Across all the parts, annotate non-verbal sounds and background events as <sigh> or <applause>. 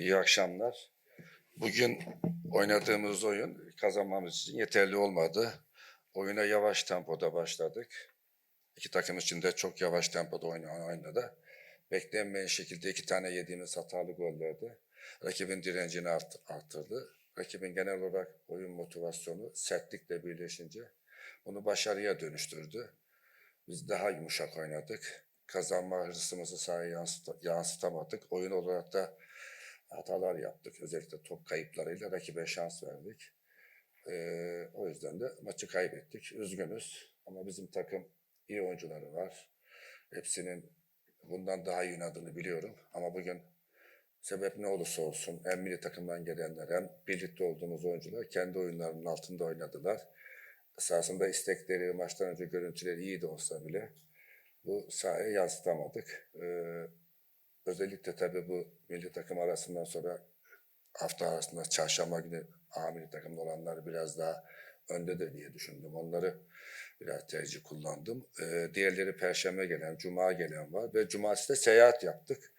İyi akşamlar. Bugün oynadığımız oyun kazanmamız için yeterli olmadı. Oyuna yavaş tempoda başladık. İki takım için de çok yavaş tempoda oynadı. Beklenmeyen şekilde iki tane yediğimiz hatalı gollerdi. Rakibin direncini art, arttırdı. Rakibin genel olarak oyun motivasyonu sertlikle birleşince bunu başarıya dönüştürdü. Biz daha yumuşak oynadık. Kazanma hırsımızı sahaya yansıt- yansıtamadık. Oyun olarak da hatalar yaptık. Özellikle top kayıplarıyla rakibe şans verdik. Ee, o yüzden de maçı kaybettik. Üzgünüz ama bizim takım iyi oyuncuları var. Hepsinin bundan daha iyi oynadığını biliyorum. Ama bugün sebep ne olursa olsun hem milli takımdan gelenler hem birlikte olduğumuz oyuncular kendi oyunlarının altında oynadılar. Esasında istekleri, maçtan önce görüntüleri iyi de olsa bile bu sahaya yansıtamadık. Ee, özellikle tabii bu milli takım arasından sonra hafta arasında çarşamba günü A milli takımda olanlar biraz daha öndedir diye düşündüm. Onları biraz tercih kullandım. Ee, diğerleri perşembe gelen, cuma gelen var ve cumartesi de seyahat yaptık.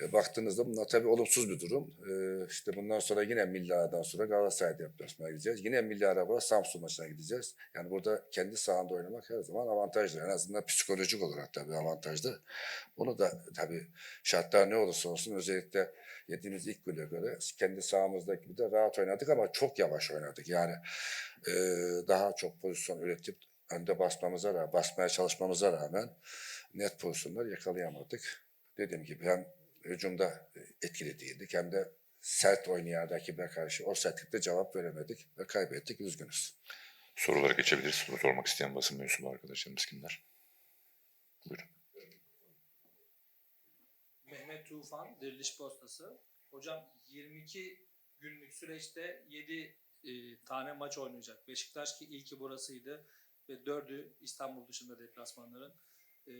E, baktığınızda bunlar tabii olumsuz bir durum. E, işte bundan sonra yine Milli Ara'dan sonra Galatasaray deplasmana gideceğiz. Yine Milli Ara var Samsun maçına gideceğiz. Yani burada kendi sahanda oynamak her zaman avantajlı. En azından psikolojik olarak tabii avantajlı. Bunu da tabii şartlar ne olursa olsun özellikle yediğimiz ilk güle göre kendi sahamızdaki gibi de rahat oynadık ama çok yavaş oynadık. Yani e, daha çok pozisyon üretip önde basmamıza rağmen, basmaya çalışmamıza rağmen net pozisyonlar yakalayamadık. Dediğim gibi hem hücumda etkili değildik hem de sert oynayan rakibe karşı o sertlikte cevap veremedik ve kaybettik. Üzgünüz. Sorulara geçebiliriz. Soru sormak isteyen basın mensubu arkadaşlarımız kimler? Buyurun. Mehmet Tufan, Diriliş Postası. Hocam 22 günlük süreçte 7 tane maç oynayacak. Beşiktaş ki ilki burasıydı ve dördü İstanbul dışında deplasmanların. E,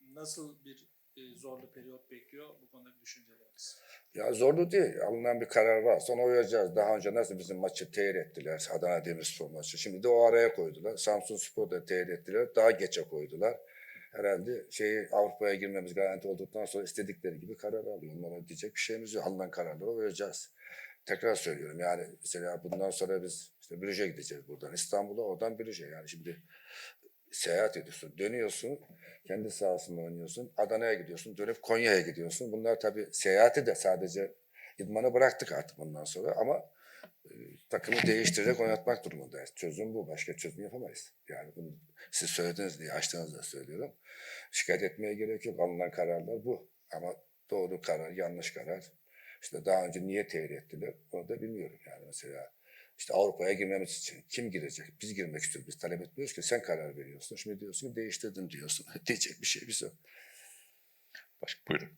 nasıl bir e, zorlu periyot bekliyor bu konudaki düşünceleriniz? Ya zorlu değil. Alınan bir karar var. Sonra uyacağız. Daha önce nasıl bizim maçı teyir ettiler. Adana Demirspor maçı. Şimdi de o araya koydular. Samsun Spor da teyir ettiler. Daha geçe koydular. Herhalde şeyi Avrupa'ya girmemiz garanti olduktan sonra istedikleri gibi karar alıyor. Onlara diyecek bir şeyimiz yok. Alınan kararlara uyacağız. Tekrar söylüyorum yani mesela bundan sonra biz işte Brüj'e gideceğiz buradan. İstanbul'a oradan Brüj'e yani şimdi seyahat ediyorsun, dönüyorsun, kendi sahasında oynuyorsun, Adana'ya gidiyorsun, dönüp Konya'ya gidiyorsun. Bunlar tabii seyahati de sadece idmanı bıraktık artık bundan sonra ama e, takımı değiştirerek oynatmak durumundayız. Çözüm bu. Başka çözüm yapamayız. Yani bunu siz söylediniz diye açtığınızda söylüyorum. Şikayet etmeye gerek yok. Alınan kararlar bu. Ama doğru karar, yanlış karar. İşte daha önce niye tehir ettiler onu da bilmiyorum yani mesela. İşte Avrupa'ya girmemiz için kim girecek? Biz girmek istiyoruz. Biz talep etmiyoruz ki sen karar veriyorsun. Şimdi diyorsun ki değiştirdim diyorsun. <laughs> Diyecek bir şeyimiz yok. Başka, buyurun.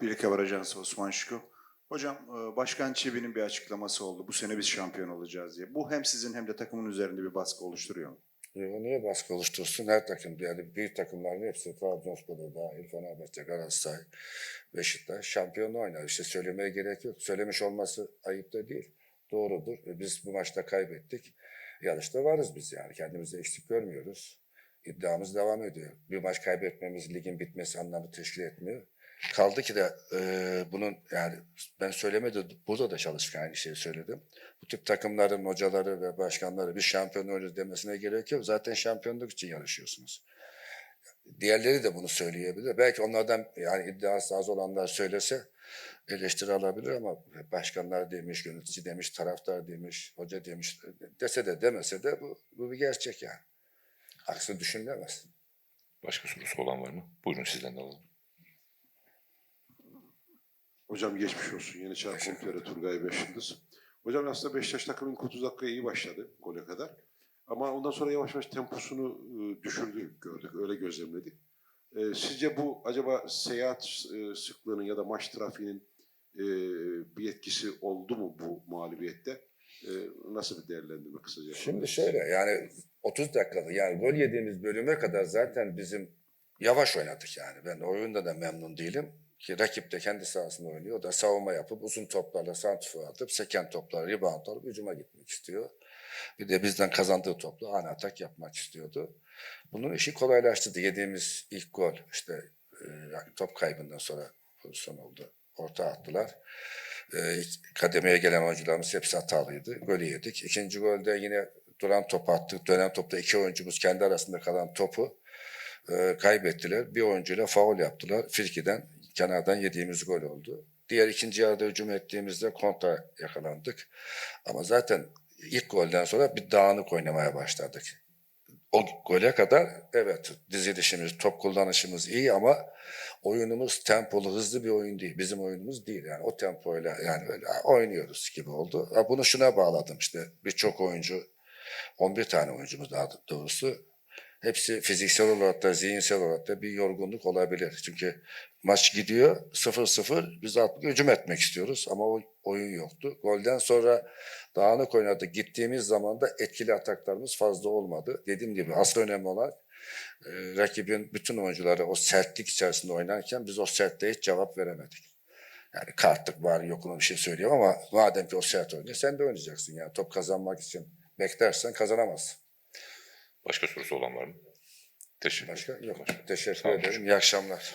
Birlik Haber Ajansı Osman Şükrü. Hocam e, Başkan Çebi'nin bir açıklaması oldu. Bu sene biz şampiyon olacağız diye. Bu hem sizin hem de takımın üzerinde bir baskı oluşturuyor mu? E, o niye baskı oluştursun? Her takım yani büyük takımların hepsi Trabzonspor'da dahil, Fenerbahçe, Galatasaray, Beşiktaş şampiyonluğu oynar. İşte söylemeye gerek yok. Söylemiş olması ayıp da değil. Doğrudur. E, biz bu maçta kaybettik. Yarışta varız biz yani. Kendimizi eksik görmüyoruz. İddiamız devam ediyor. Bir maç kaybetmemiz ligin bitmesi anlamı teşkil etmiyor. Kaldı ki de e, bunun yani ben söylemedim burada da çalışırken aynı şeyi söyledim. Bu tip takımların hocaları ve başkanları bir şampiyon olacağız demesine gerek yok. Zaten şampiyonluk için yarışıyorsunuz. Diğerleri de bunu söyleyebilir. Belki onlardan yani iddiası az olanlar söylese eleştiri alabilir ama başkanlar demiş, yönetici demiş, taraftar demiş, hoca demiş dese de demese de bu, bu bir gerçek yani. Aksi düşünülemez. Başka sorusu olan var mı? Buyurun sizden de alalım. Hocam geçmiş olsun. Yeni Çağ Komiseri Turgay Beşyıldız. Hocam aslında Beşiktaş takımın 30 dakikaya iyi başladı gole kadar. Ama ondan sonra yavaş yavaş temposunu e, düşürdü gördük. Öyle gözlemledik. E, sizce bu acaba seyahat e, sıklığının ya da maç trafiğinin bir etkisi oldu mu bu mağlubiyette? Nasıl bir değerlendirme kısaca? Şimdi şöyle yani 30 dakikada yani gol yediğimiz bölüme kadar zaten bizim yavaş oynadık yani. Ben oyunda da memnun değilim. Ki rakip de kendi sahasında oynuyor. O da savunma yapıp uzun toplarla santrfor atıp seken topları rebound alıp hücuma gitmek istiyor. Bir de bizden kazandığı topla ana atak yapmak istiyordu. Bunun işi kolaylaştırdı. Yediğimiz ilk gol işte e, top kaybından sonra pozisyon oldu. Orta attılar. Ee, kademeye gelen oyuncularımız hepsi hatalıydı. Golü yedik. İkinci golde yine duran top attık. Dönen topta iki oyuncumuz kendi arasında kalan topu e, kaybettiler. Bir oyuncuyla faul yaptılar. Firki'den, kenardan yediğimiz gol oldu. Diğer ikinci yarıda hücum ettiğimizde kontra yakalandık. Ama zaten ilk golden sonra bir dağınık oynamaya başladık. O gole kadar evet dizilişimiz, top kullanışımız iyi ama oyunumuz tempolu, hızlı bir oyun değil. Bizim oyunumuz değil yani o tempoyla yani öyle oynuyoruz gibi oldu. Bunu şuna bağladım işte birçok oyuncu, 11 tane oyuncumuz daha doğrusu hepsi fiziksel olarak da zihinsel olarak da bir yorgunluk olabilir. Çünkü maç gidiyor 0-0 biz artık hücum etmek istiyoruz ama o oyun yoktu. Golden sonra dağınık oynadık. Gittiğimiz zaman da etkili ataklarımız fazla olmadı. Dediğim gibi asıl önemli olan e, rakibin bütün oyuncuları o sertlik içerisinde oynarken biz o sertliğe hiç cevap veremedik. Yani kartlık var yokluğuna bir şey söylüyorum ama madem ki o sert oynuyor sen de oynayacaksın. Yani top kazanmak için beklersen kazanamazsın. Başka sorusu olan var mı? Teşekkür Başka yok. Teşekkür ederim. İyi akşamlar.